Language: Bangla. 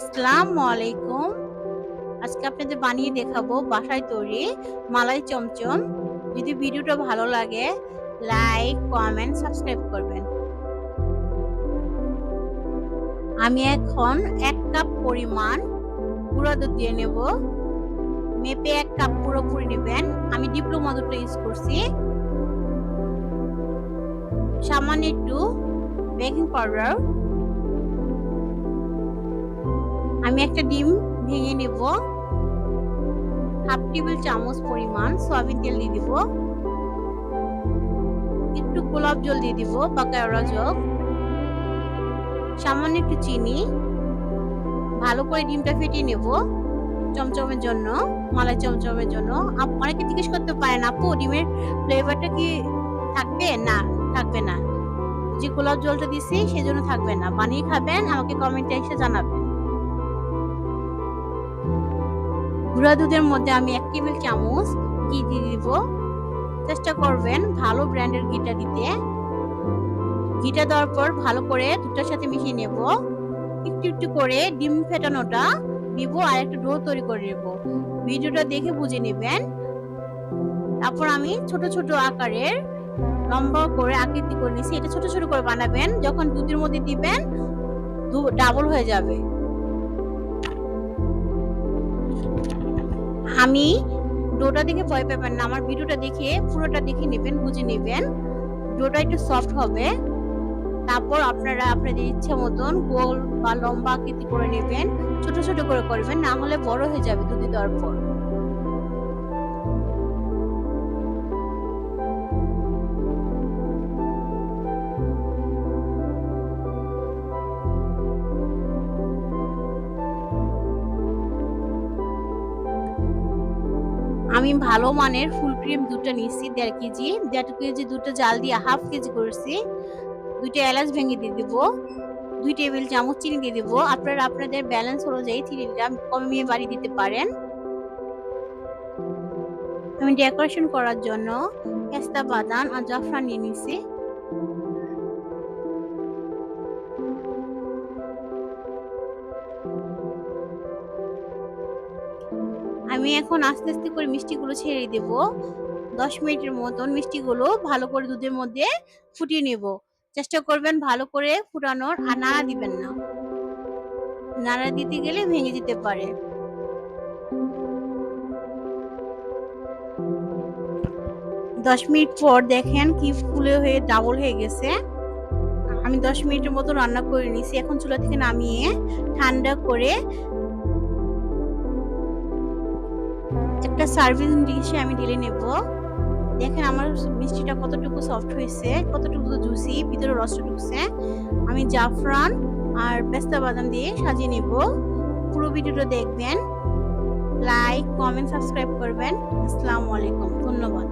আসসালামু আলাইকুম আজকে আপনাদের বানিয়ে দেখাবো বাসায় তৈরি মালাই চমচম। যদি ভিডিওটা ভালো লাগে, লাইক, কমেন্ট, সাবস্ক্রাইব করবেন। আমি এখন এক কাপ পরিমাণ গুঁড়া দুধ দিয়ে নেব। মেপে এক কাপ পুরোপুরি নেবেন। আমি ডিপ্লোমা দুধটা ইউজ করছি। সামান্য একটু বেকিং পাউডার আমি একটা ডিম ভেঙে নেব। হাফ টেবিল চামচ পরিমাণ সয়াবিন তেল দিয়ে দিব। একটু গোলাপ জল দিয়ে দিব বা কেওড়া জল। সামান্য একটু চিনি। ভালো করে ডিমটা ফেটিয়ে নেব চমচমের জন্য, মালাই চমচমের জন্য। অনেকে জিজ্ঞেস করতে পারেন, আপু, ডিমের ফ্লেভারটা কি থাকবে? না থাকবে না। যে গোলাপ জলটা দিছি সেজন্য থাকবে না। বানিয়ে খাবেন, আমাকে কমেন্টে এসে জানাবেন। গুঁড়া দুধের মধ্যে আমি এক টেবিল চামচ ঘি দিয়ে দিব। চেষ্টা করবেন ভালো ব্র্যান্ডের ঘিটা দিতে। ঘিটা দেওয়ার পর ভালো করে দুধটার সাথে মিশিয়ে নেব। একটু একটু করে ডিম ফেটানোটা দিব আর একটা ডো তৈরি করে নেব। ভিডিওটা দেখে বুঝে নেবেন। তারপর আমি ছোট ছোট আকারের লম্বা করে আকৃতি করে নিয়েছি। এটা ছোট ছোট করে বানাবেন। যখন দুধের মধ্যে দিবেন ডাবল হয়ে যাবে। আমি ডোটা দেখে ভয় পাবেন না, আমার ভিডিওটা দেখে পুরোটা দেখে নেবেন, বুঝে নেবেন। ডোটা একটু সফট হবে। তারপর আপনারা আপনাদের ইচ্ছে মতন গোল বা লম্বা আকৃতি করে নেবেন, ছোট ছোট করে করবেন, না হলে বড় হয়ে যাবে দুধে দেওয়ার পর আমি ভালো মানের ফুল ক্রিম দুটো নিয়েছি, দেড় কেজি। দেড় কেজি দুটো জাল দিয়ে হাফ কেজি করেছি। দুইটা এলাচ ভেঙে দিয়ে দিব, দুই টেবিল চামচ চিনি দিয়ে দিব। আপনারা আপনাদের ব্যালেন্স অনুযায়ী চিনিটা কমিয়ে বাড়িয়ে দিতে পারেন। আমি ডেকোরেশন করার জন্য পেস্তা, বাদাম আর জাফরান নিয়ে নিছি। আমি এখন আস্তে আস্তে করে মিষ্টিগুলো ছেড়ে দেব। দশ মিনিটের মতন মিষ্টিগুলো ভালো করে দুধের মধ্যে ফুটিয়ে নেব। চেষ্টা করবেন ভালো করে ফুটানোর, আর নাড়া দিবেন না। নাড়া দিতে গেলে ভেঙে যেতে পারে। দশ মিনিট পর দেখেন কি ফুলে হয়ে ডাবল হয়ে গেছে। আমি দশ মিনিটের মতো রান্না করে নিছি এখন চুলা থেকে নামিয়ে ঠান্ডা করে একটা সার্ভিস ডিশে আমি ঢেলে নেব। দেখেন আমার মিষ্টিটা কতটুকু সফট হয়েছে, কতটুকু জুসি ভিতরে রস ঢুকছে। আমি জাফরান আর পেস্তা বাদাম দিয়ে সাজিয়ে নেব। পুরো ভিডিওটা দেখবেন লাইক কমেন্ট সাবস্ক্রাইব করবেন। আসসালামু আলাইকুম, ধন্যবাদ।